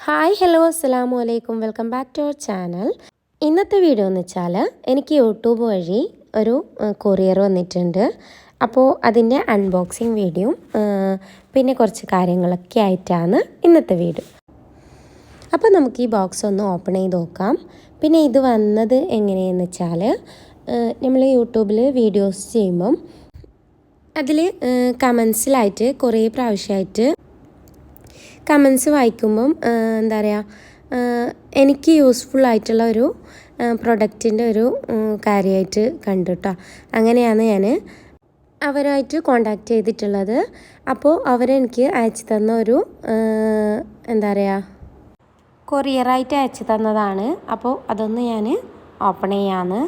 Hi hello അസ്സലാമു അലൈക്കും welcome back to our channel. ഇന്നത്തെ വീഡിയോ എന്ന് വെച്ചാൽ എനിക്ക് യൂട്യൂബ് വഴി ഒരു കൊറിയർ വന്നിട്ടുണ്ട്. അപ്പോൾ അതിന്റെ അൺബോക്സിങ് വീഡിയോ പിന്നെ കുറച്ച് കാര്യങ്ങളൊക്കെ ആയിട്ടാണ് ഇന്നത്തെ വീഡിയോ. അപ്പോൾ നമുക്ക് ഈ ബോക്സ് ഒന്ന് ഓപ്പൺ ചെയ്ത് നോക്കാം. പിന്നെ ഇത് വന്നത് എങ്ങനെയെന്ന് വെച്ചാൽ നമ്മൾ യൂട്യൂബിൽ വീഡിയോസ് ചെയ്യുമ്പം അതിൽ കമൻസിലായിട്ട് കുറേ പ്രാവശ്യമായിട്ട് കമൻസ് വായിക്കുമ്പം എന്താ പറയുക എനിക്ക് യൂസ്ഫുൾ ആയിട്ടുള്ള ഒരു പ്രൊഡക്റ്റിന്റെ ഒരു കാര്യമായിട്ട് കണ്ടു കേട്ടോ അങ്ങനെയാണ് ഞാൻ അവരായിട്ട് കോണ്ടാക്ട് ചെയ്തിട്ടുള്ളത്. അപ്പോൾ അവരെനിക്ക് അയച്ചു തന്ന ഒരു എന്താ പറയുക കൊറിയറായിട്ട് അയച്ചു തന്നതാണ്. അപ്പോൾ അതൊന്ന് ഞാൻ ഓപ്പൺ ചെയ്യാന്ന്.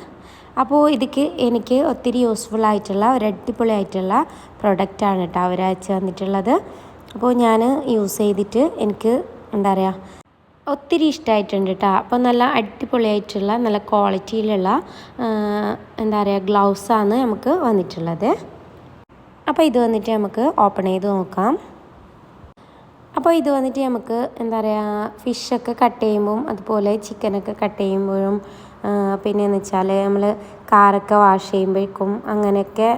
അപ്പോൾ ഇതിക്ക് എനിക്ക് ഒത്തിരി യൂസ്ഫുൾ ആയിട്ടുള്ള ഒരു അടിപൊളിയായിട്ടുള്ള പ്രൊഡക്റ്റാണ് കേട്ടോ അവരയച്ച് തന്നിട്ടുള്ളത്. അപ്പോൾ ഞാൻ യൂസ് ചെയ്തിട്ട് എനിക്ക് എന്താ പറയുക ഒത്തിരി ഇഷ്ടമായിട്ടുണ്ട് കേട്ടോ. അപ്പോൾ നല്ല അടിപൊളിയായിട്ടുള്ള നല്ല ക്വാളിറ്റിയിലുള്ള എന്താ പറയുക ഗ്ലൗസാണ് നമുക്ക് വന്നിട്ടുള്ളത്. അപ്പോൾ ഇത് വന്നിട്ട് നമുക്ക് ഓപ്പൺ ചെയ്ത് നോക്കാം. അപ്പോൾ ഇത് വന്നിട്ട് നമുക്ക് എന്താ പറയുക ഫിഷൊക്കെ കട്ട് ചെയ്യുമ്പം അതുപോലെ ചിക്കനൊക്കെ കട്ട് ചെയ്യുമ്പോഴും പിന്നെയെന്ന് വെച്ചാൽ നമ്മൾ കാറൊക്കെ വാഷ് ചെയ്യുമ്പോഴേക്കും അങ്ങനെയൊക്കെ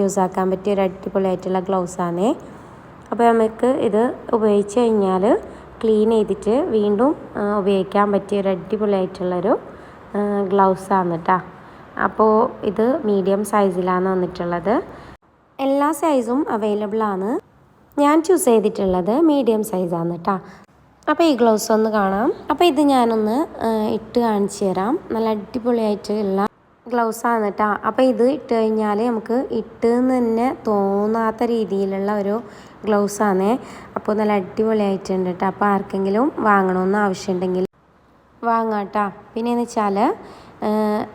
യൂസ് ആക്കാൻ പറ്റിയ ഒരു അടിപൊളിയായിട്ടുള്ള ഗ്ലൗസാണ്. അപ്പോൾ നമുക്ക് ഇത് ഉപയോഗിച്ച് കഴിഞ്ഞാൽ ക്ലീൻ ചെയ്തിട്ട് വീണ്ടും ഉപയോഗിക്കാൻ പറ്റിയ ഒരു അടിപൊളിയായിട്ടുള്ളൊരു ആണ് കേട്ടോ അപ്പോൾ ഇത് മീഡിയം സൈസിലാണ് വന്നിട്ടുള്ളത്. എല്ലാ സൈസും അവൈലബിൾ ആണ്. ഞാൻ ചൂസ് ചെയ്തിട്ടുള്ളത് മീഡിയം സൈസാണ് കേട്ടോ അപ്പോൾ ഈ ഗ്ലൗസ് ഒന്ന് കാണാം. അപ്പോൾ ഇത് ഞാനൊന്ന് ഇട്ട് കാണിച്ചു തരാം. നല്ല അടിപൊളിയായിട്ട് ഉള്ള ഗ്ലൗസാണ് കേട്ടോ അപ്പോൾ ഇത് ഇട്ട് കഴിഞ്ഞാൽ നമുക്ക് ഇട്ട് തന്നെ തോന്നാത്ത രീതിയിലുള്ള ഒരു ഗ്ലൗസാണ് അപ്പോൾ നല്ല അടിപൊളിയായിട്ടുണ്ട് കേട്ടോ അപ്പോൾ ആർക്കെങ്കിലും വാങ്ങണമെന്ന് ആവശ്യമുണ്ടെങ്കിൽ വാങ്ങാം കേട്ടോ പിന്നെയെന്ന് വെച്ചാൽ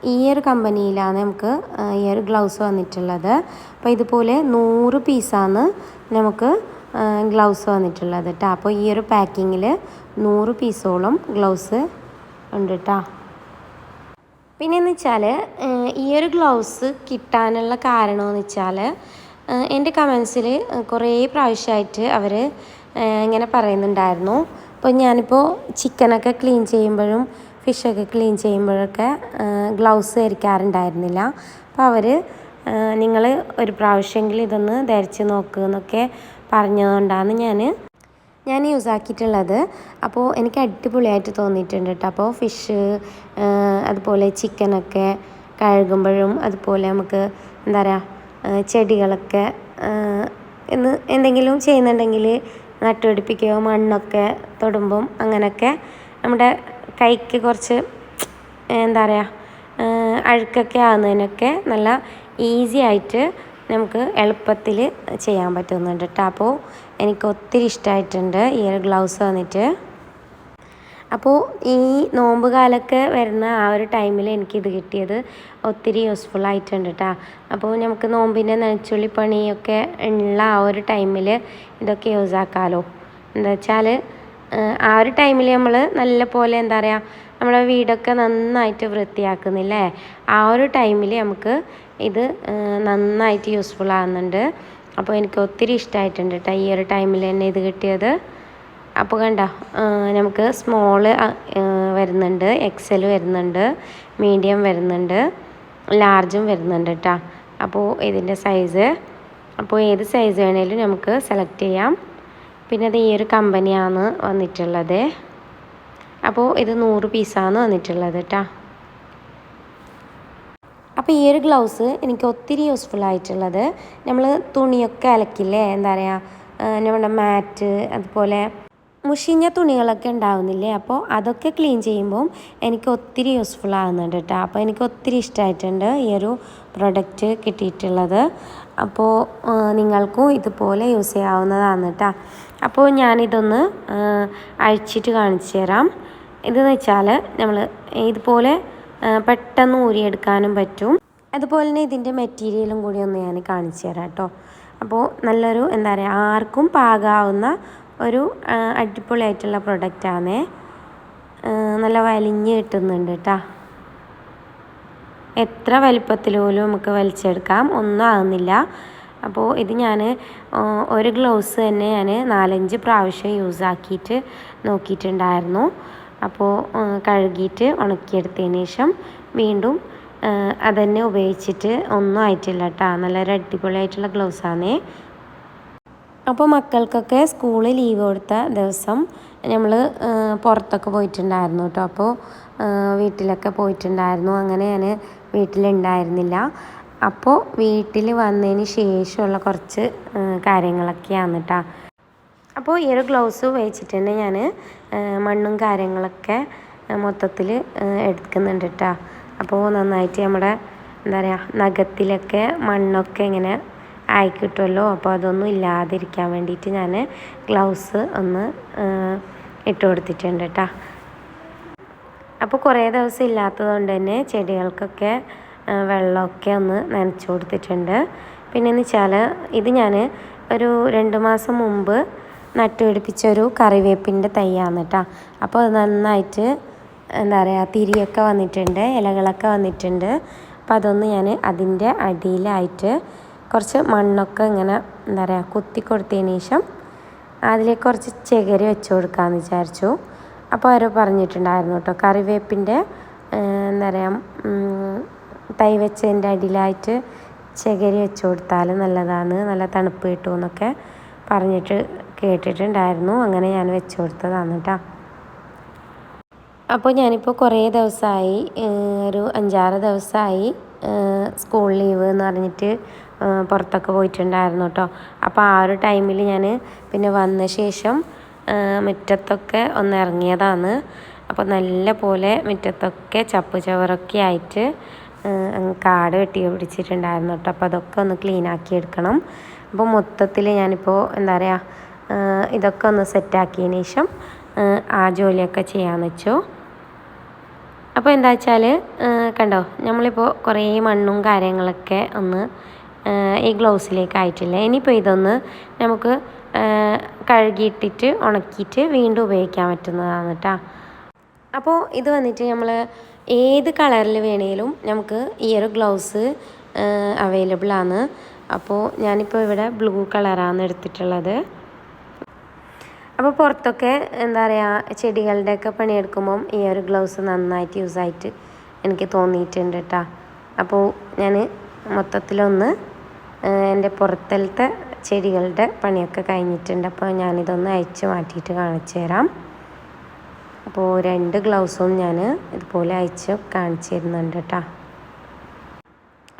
ഈ ഒരു കമ്പനിയിലാണ് നമുക്ക് ഈ ഒരു ഗ്ലൗസ് വന്നിട്ടുള്ളത്. അപ്പോൾ ഇതുപോലെ നൂറ് പീസാണ് നമുക്ക് ഗ്ലൗസ് വന്നിട്ടുള്ളത് കേട്ടോ അപ്പോൾ ഈ ഒരു പാക്കിങ്ങിൽ നൂറ് പീസോളം ഗ്ലൗസ് ഉണ്ട് കേട്ടോ പിന്നെയെന്ന് വെച്ചാൽ ഈ ഒരു ഗ്ലൗസ് കിട്ടാനുള്ള കാരണമെന്ന് വെച്ചാൽ എന്റെ കമൻസിൽ കുറേ പ്രാവശ്യമായിട്ട് അവർ ഇങ്ങനെ പറയുന്നുണ്ടായിരുന്നു. അപ്പോൾ ഞാനിപ്പോൾ ചിക്കനൊക്കെ ക്ലീൻ ചെയ്യുമ്പോഴും ഫിഷൊക്കെ ക്ലീൻ ചെയ്യുമ്പോഴൊക്കെ ഗ്ലൗസ് ധരിക്കാറുണ്ടായിരുന്നില്ല. അപ്പോൾ അവർ നിങ്ങൾ ഒരു പ്രാവശ്യമെങ്കിലും ഇതൊന്ന് ധരിച്ച് നോക്കുക എന്നൊക്കെ പറഞ്ഞതുകൊണ്ടാണ് ഞാൻ ഞാൻ യൂസ് ആക്കിയിട്ടുള്ളത്. അപ്പോൾ എനിക്ക് അടിപൊളിയായിട്ട് തോന്നിയിട്ടുണ്ട് കേട്ടോ അപ്പോൾ ഫിഷ് അതുപോലെ ചിക്കനൊക്കെ കഴുകുമ്പോഴും അതുപോലെ നമുക്ക് എന്താ പറയുക ചെടികളൊക്കെ ഇന്ന് എന്തെങ്കിലും ചെയ്യുന്നുണ്ടെങ്കിൽ നട്ടുപിടിപ്പിക്കുകയോ മണ്ണൊക്കെ തൊടുമ്പം അങ്ങനെയൊക്കെ നമ്മുടെ കൈക്ക് കുറച്ച് എന്താ പറയുക അഴുക്കൊക്കെ ആകുന്നതിനൊക്കെ നല്ല ഈസി ആയിട്ട് നമുക്ക് എളുപ്പത്തിൽ ചെയ്യാൻ പറ്റുന്നുണ്ട് കേട്ടോ അപ്പോൾ എനിക്ക് ഒത്തിരി ഇഷ്ടമായിട്ടുണ്ട് ഈ ഒരു ഗ്ലൗസ് വന്നിട്ട്. അപ്പോൾ ഈ നോമ്പ് കാലമൊക്കെ വരുന്ന ആ ഒരു ടൈമിൽ എനിക്കിത് കിട്ടിയത് ഒത്തിരി യൂസ്ഫുൾ ആയിട്ടുണ്ട് കേട്ടോ അപ്പോൾ നമുക്ക് നോമ്പിന്റെ നനച്ചുള്ളി പണിയൊക്കെ ഉള്ള ആ ഒരു ടൈമിൽ ഇതൊക്കെ യൂസ് ആക്കാമല്ലോ എന്താ വെച്ചാൽ ആ ഒരു ടൈമിൽ നമ്മൾ നല്ല പോലെ എന്താ പറയുക നമ്മുടെ വീടൊക്കെ നന്നായിട്ട് വൃത്തിയാക്കുന്നില്ലേ? ആ ഒരു ടൈമിൽ നമുക്ക് ഇത് നന്നായിട്ട് യൂസ്ഫുൾ ആകുന്നുണ്ട് അപ്പോൾ എനിക്ക് ഒത്തിരി ഇഷ്ടമായിട്ടുണ്ട് കേട്ടോ ഈ ഒരു ടൈമിൽ തന്നെ ഇത് കിട്ടിയത്. അപ്പോൾ കണ്ട നമുക്ക് സ്മോൾ വരുന്നുണ്ട്. എക്സൽ വരുന്നുണ്ട്. മീഡിയം വരുന്നുണ്ട്. ലാർജും വരുന്നുണ്ട് കേട്ടോ അപ്പോൾ ഇതിന്റെ സൈസ് അപ്പോൾ ഏത് സൈസ് വേണേലും നമുക്ക് സെലക്ട് ചെയ്യാം. പിന്നെ അത് ഈ ഒരു കമ്പനിയാണ് വന്നിട്ടുള്ളത്. അപ്പോൾ ഇത് നൂറ് പീസാണ് വന്നിട്ടുള്ളത് കേട്ടോ അപ്പോൾ ഈ ഒരു ഗ്ലൗസ് എനിക്ക് ഒത്തിരി യൂസ്ഫുൾ ആയിട്ടുള്ളത്. നമ്മൾ തുണിയൊക്കെ അലക്കില്ലേ? എന്താ പറയുക നമ്മുടെ മാറ്റ് അതുപോലെ മുഷിഞ്ഞ തുണികളൊക്കെ ഉണ്ടാവുന്നില്ലേ? അപ്പോൾ അതൊക്കെ ക്ലീൻ ചെയ്യുമ്പോൾ എനിക്ക് ഒത്തിരി യൂസ്ഫുൾ ആകുന്നുണ്ട് കേട്ടോ അപ്പോൾ എനിക്ക് ഒത്തിരി ഇഷ്ടമായിട്ടുണ്ട് ഈ ഒരു പ്രൊഡക്റ്റ് കിട്ടിയിട്ടുള്ളത്. അപ്പോൾ നിങ്ങൾക്കും ഇതുപോലെ യൂസ് ചെയ്യാവുന്നതാണ് കേട്ടോ അപ്പോൾ ഞാനിതൊന്ന് അഴിച്ചിട്ട് കാണിച്ചു തരാം ഇതെന്ന് വെച്ചാൽ നമ്മൾ ഇതുപോലെ പെട്ടെന്ന് ഊരിയെടുക്കാനും പറ്റും. അതുപോലെ തന്നെ ഇതിന്റെ മെറ്റീരിയലും കൂടി ഒന്ന് ഞാൻ കാണിച്ചു തരാം കേട്ടോ അപ്പോൾ നല്ലൊരു എന്താ പറയുക ആർക്കും പാകാവുന്ന ഒരു അടിപൊളിയായിട്ടുള്ള പ്രൊഡക്റ്റാണേ നല്ല വലിഞ്ഞ് കിട്ടുന്നുണ്ട് കേട്ടോ എത്ര വലിപ്പത്തിൽ പോലും നമുക്ക് വലിച്ചെടുക്കാം ഒന്നും ആകുന്നില്ല അപ്പോൾ ഇത് ഞാൻ ഒരു ഗ്ലൗസ് തന്നെ ഞാൻ നാലഞ്ച് പ്രാവശ്യം യൂസ് ആക്കിയിട്ട് നോക്കിയിട്ടുണ്ടായിരുന്നു. അപ്പോൾ കഴുകിയിട്ട് ഉണക്കിയെടുത്തതിന് ശേഷം വീണ്ടും അതന്നെ ഉപയോഗിച്ചിട്ട് ഒന്നും ആയിട്ടില്ല കേട്ടോ നല്ലൊരു അടിപൊളിയായിട്ടുള്ള ഗ്ലൗസാണേ അപ്പോൾ മക്കൾക്കൊക്കെ സ്കൂളിൽ ലീവ് കൊടുത്ത ദിവസം നമ്മൾ പുറത്തൊക്കെ പോയിട്ടുണ്ടായിരുന്നു കേട്ടോ അപ്പോൾ വീട്ടിലൊക്കെ പോയിട്ടുണ്ടായിരുന്നു. അങ്ങനെ ഞാൻ വീട്ടിലുണ്ടായിരുന്നില്ല. അപ്പോൾ വീട്ടിൽ വന്നതിന് ശേഷമുള്ള കുറച്ച് കാര്യങ്ങളൊക്കെയാണ് കേട്ടോ അപ്പോൾ ഈ ഒരു ഗ്ലൗസ് ഉപയോഗിച്ചിട്ട് തന്നെ ഞാൻ മണ്ണും കാര്യങ്ങളൊക്കെ മൊത്തത്തിൽ എടുക്കുന്നുണ്ട് കേട്ടോ അപ്പോൾ നന്നായിട്ട് നമ്മുടെ എന്താ പറയുക നഖത്തിലൊക്കെ മണ്ണൊക്കെ ഇങ്ങനെ ആയി കിട്ടുമല്ലോ അപ്പോൾ അതൊന്നും ഇല്ലാതിരിക്കാൻ വേണ്ടിയിട്ട് ഞാൻ ഗ്ലൗസ് ഒന്ന് ഇട്ട് കൊടുത്തിട്ടുണ്ട് കേട്ടോ അപ്പോൾ കുറേ ദിവസം ഇല്ലാത്തത് കൊണ്ട് തന്നെ ചെടികൾക്കൊക്കെ വെള്ളമൊക്കെ ഒന്ന് നനച്ച് കൊടുത്തിട്ടുണ്ട്. പിന്നെ എന്ന് വെച്ചാൽ ഇത് ഞാൻ ഒരു രണ്ട് മാസം മുമ്പ് നട്ടുപിടിപ്പിച്ച ഒരു കറിവേപ്പിന്റെ തൈയാണ് കേട്ടോ. അപ്പോൾ അത് നന്നായിട്ട് എന്താ പറയുക തിരിയൊക്കെ വന്നിട്ടുണ്ട് ഇലകളൊക്കെ വന്നിട്ടുണ്ട്. അപ്പോൾ അതൊന്ന് ഞാൻ അതിന്റെ അടിയിലായിട്ട് കുറച്ച് മണ്ണൊക്കെ ഇങ്ങനെ എന്താ പറയുക കുത്തി കൊടുത്തതിന് ശേഷം അതിലേക്ക് കുറച്ച് ചകരി വെച്ച് കൊടുക്കാമെന്ന് വിചാരിച്ചു. അപ്പോൾ അവർ പറഞ്ഞിട്ടുണ്ടായിരുന്നു കേട്ടോ കറിവേപ്പിന്റെ എന്താ പറയുക തൈ വെച്ചതിന്റെ അടിയിലായിട്ട് ചകരി വെച്ച് കൊടുത്താൽ നല്ലതാണ് നല്ല തണുപ്പ് കിട്ടുമെന്നൊക്കെ പറഞ്ഞിട്ട് കേട്ടിട്ടുണ്ടായിരുന്നു. അങ്ങനെ ഞാൻ വെച്ച് കൊടുത്തതാണ് കേട്ടോ അപ്പോൾ ഞാനിപ്പോൾ കുറേ ദിവസമായി ഒരു അഞ്ചാറ് ദിവസമായി സ്കൂൾ ലീവ് എന്ന് പറഞ്ഞിട്ട് പുറത്തൊക്കെ പോയിട്ടുണ്ടായിരുന്നു കേട്ടോ അപ്പോൾ ആ ഒരു ടൈമിൽ ഞാൻ പിന്നെ വന്ന ശേഷം മുറ്റത്തൊക്കെ ഒന്ന് ഇറങ്ങിയതാണ്. അപ്പോൾ നല്ല പോലെ മുറ്റത്തൊക്കെ ചപ്പ് ചവറൊക്കെ ആയിട്ട് കാട് വെട്ടി പിടിച്ചിട്ടുണ്ടായിരുന്നു കേട്ടോ അപ്പോൾ അതൊക്കെ ഒന്ന് ക്ലീൻ ആക്കി എടുക്കണം. അപ്പോൾ മൊത്തത്തിൽ ഞാനിപ്പോൾ എന്താ പറയുക ഇതൊക്കെ ഒന്ന് സെറ്റാക്കിയതിന് ശേഷം ആ ജോലിയൊക്കെ ചെയ്യാമെന്ന് വെച്ചു. അപ്പോൾ എന്താ വെച്ചാൽ കണ്ടോ നമ്മളിപ്പോൾ കുറേ മണ്ണും കാര്യങ്ങളൊക്കെ ഒന്ന് ഈ ഗ്ലൗസിലേക്ക് ആയിട്ടില്ല. ഇനിയിപ്പോൾ ഇതൊന്ന് നമുക്ക് കഴുകിയിട്ടിട്ട് ഉണക്കിയിട്ട് വീണ്ടും ഉപയോഗിക്കാൻ പറ്റുന്നതാണ് കേട്ടോ അപ്പോൾ ഇത് വന്നിട്ട് നമ്മൾ ഏത് കളറിൽ വേണേലും നമുക്ക് ഈ ഒരു ഗ്ലൗസ് അവൈലബിൾ ആണ് അപ്പോൾ ഞാനിപ്പോൾ ഇവിടെ ബ്ലൂ കളറാണ് എടുത്തിട്ടുള്ളത്. അപ്പോൾ പുറത്തൊക്കെ എന്താ പറയുക ചെടികളുടെയൊക്കെ പണിയെടുക്കുമ്പം ഈ ഒരു ഗ്ലൗസ് നന്നായിട്ട് യൂസായിട്ട് എനിക്ക് തോന്നിയിട്ടുണ്ട് കേട്ടോ അപ്പോൾ ഞാൻ മൊത്തത്തിലൊന്ന് എന്റെ പുറത്തലത്തെ ചെടികളുടെ പണിയൊക്കെ കഴിഞ്ഞിട്ടുണ്ട്. അപ്പോൾ ഞാനിതൊന്ന് അയച്ച് മാറ്റിയിട്ട് കാണിച്ചു തരാം. അപ്പോൾ രണ്ട് ഗ്ലൗസും ഞാൻ ഇതുപോലെ അയച്ച് കാണിച്ചു തരുന്നുണ്ട് കേട്ടോ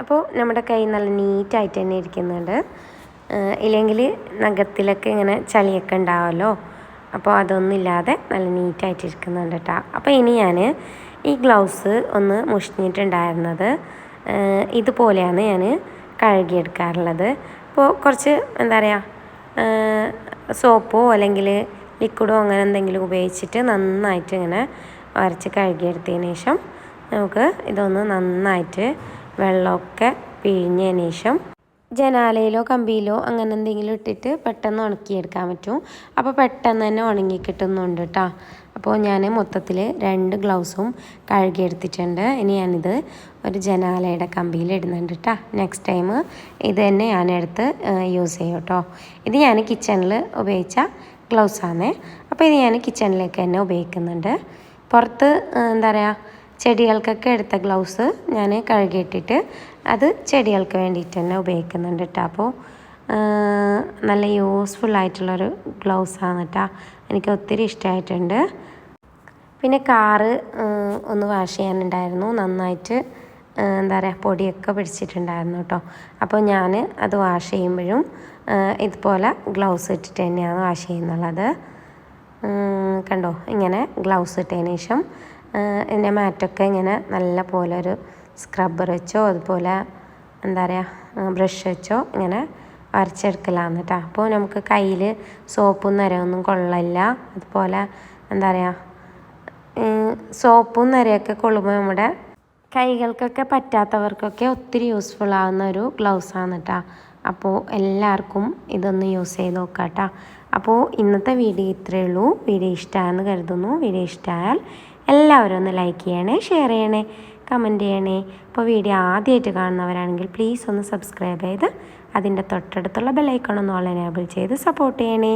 അപ്പോൾ നമ്മുടെ കൈ നല്ല നീറ്റായിട്ട് തന്നെ ഇരിക്കുന്നുണ്ട്. ഇല്ലെങ്കിൽ നഖത്തിലൊക്കെ ഇങ്ങനെ ചളിയൊക്കെ ഉണ്ടാവുമല്ലോ അപ്പോൾ അതൊന്നും ഇല്ലാതെ നല്ല നീറ്റായിട്ട് ഇരിക്കുന്നുണ്ട് കേട്ടോ. അപ്പോൾ ഇനി ഞാൻ ഈ ഗ്ലൗസ് ഒന്ന് മുഷിഞ്ഞിട്ടുണ്ടായിരുന്നത് ഇതുപോലെയാണ് ഞാൻ കഴുകിയെടുക്കാറുള്ളത്. അപ്പോൾ കുറച്ച് എന്താ പറയുക സോപ്പോ അല്ലെങ്കിൽ ലിക്വിഡോ അങ്ങനെ എന്തെങ്കിലും ഉപയോഗിച്ചിട്ട് നന്നായിട്ട് ഇങ്ങനെ വരച്ച് കഴുകിയെടുത്തതിന് ശേഷം നമുക്ക് ഇതൊന്ന് നന്നായിട്ട് വെള്ളമൊക്കെ പിഴിഞ്ഞതിന് ശേഷം ജനാലയിലോ കമ്പിയിലോ അങ്ങനെ എന്തെങ്കിലും ഇട്ടിട്ട് പെട്ടെന്ന് ഉണക്കിയെടുക്കാൻ പറ്റും. അപ്പോൾ പെട്ടെന്ന് തന്നെ ഉണങ്ങി കിട്ടുന്നുണ്ട് കേട്ടോ അപ്പോൾ ഞാൻ മൊത്തത്തിൽ രണ്ട് ഗ്ലൗസും കഴുകിയെടുത്തിട്ടുണ്ട്. ഇനി ഞാനിത് ഒരു ജനാലയുടെ കമ്പിയിൽ ഇടുന്നുണ്ട് കേട്ടോ നെക്സ്റ്റ് ടൈം ഇത് തന്നെ ഞാൻ എടുത്ത് യൂസ് ചെയ്യും കേട്ടോ ഇത് ഞാൻ കിച്ചണിൽ ഉപയോഗിച്ച ഗ്ലൗസാണ് അപ്പോൾ ഇത് ഞാൻ കിച്ചണിലേക്ക് തന്നെ ഉപയോഗിക്കുന്നുണ്ട്. പുറത്ത് എന്താ പറയുക ചെടികൾക്കൊക്കെ എടുത്ത ഗ്ലൗസ് ഞാൻ കഴുകിയിട്ടിട്ട് അത് ചെടികൾക്ക് വേണ്ടിയിട്ട് തന്നെ ഉപയോഗിക്കുന്നുണ്ട് കേട്ടോ അപ്പോൾ നല്ല യൂസ്ഫുൾ ആയിട്ടുള്ളൊരു ആണ് കേട്ടോ എനിക്ക് ഒത്തിരി ഇഷ്ടമായിട്ടുണ്ട് പിന്നെ കാറ് ഒന്ന് വാഷ് ചെയ്യാനുണ്ടായിരുന്നു. നന്നായിട്ട് എന്താ പറയുക പൊടിയൊക്കെ പിടിച്ചിട്ടുണ്ടായിരുന്നു കേട്ടോ അപ്പോൾ ഞാൻ അത് വാഷ് ചെയ്യുമ്പോഴും ഇതുപോലെ ഗ്ലൗസ് ഇട്ടിട്ട് തന്നെയാണ് വാഷ് ചെയ്യുന്നുള്ളത്. കണ്ടോ? ഇങ്ങനെ ഗ്ലൗസ് ഇട്ടതിന് ശേഷം ഇതിന്റെ മാറ്റൊക്കെ ഇങ്ങനെ നല്ല പോലെ ഒരു സ്ക്രബ്ബർ വെച്ചോ അതുപോലെ എന്താ പറയുക ബ്രഷ് വെച്ചോ ഇങ്ങനെ വരച്ചെടുക്കലാന്ന് കേട്ടോ അപ്പോൾ നമുക്ക് കയ്യിൽ സോപ്പും നിരയൊന്നും കൊള്ളില്ല അതുപോലെ എന്താ പറയുക സോപ്പും നിരയൊക്കെ കൊള്ളുമ്പോൾ നമ്മുടെ കൈകൾക്കൊക്കെ പറ്റാത്തവർക്കൊക്കെ ഒത്തിരി യൂസ്ഫുൾ ആവുന്ന ഒരു ഗ്ലൗസ് ആണ് കേട്ടോ അപ്പോൾ എല്ലാവർക്കും ഇതൊന്ന് യൂസ് ചെയ്ത് നോക്കാം കേട്ടോ അപ്പോൾ ഇന്നത്തെ വീഡിയോ ഇത്രയേ ഉള്ളൂ. വീഡിയോ ഇഷ്ടമാണെന്ന് കരുതുന്നു. വീഡിയോ ഇഷ്ടമായാൽ എല്ലാവരും ഒന്ന് ലൈക്ക് ചെയ്യണേ ഷെയർ ചെയ്യണേ. കമന്റ് ചെയ്യണേ. അപ്പോൾ വീഡിയോ ആദ്യമായിട്ട് കാണുന്നവരാണെങ്കിൽ പ്ലീസ് ഒന്ന് സബ്സ്ക്രൈബ് ചെയ്ത് അതിന്റെ തൊട്ടടുത്തുള്ള ബെല്ലൈക്കൺ ഒന്ന് ഓൾ എനേബിൾ ചെയ്ത് സപ്പോർട്ട് ചെയ്യണേ.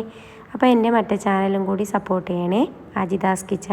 അപ്പോൾ എന്റെ മറ്റേ ചാനലും കൂടി സപ്പോർട്ട് ചെയ്യണേ. അജിദാസ് കിച്ചൺ.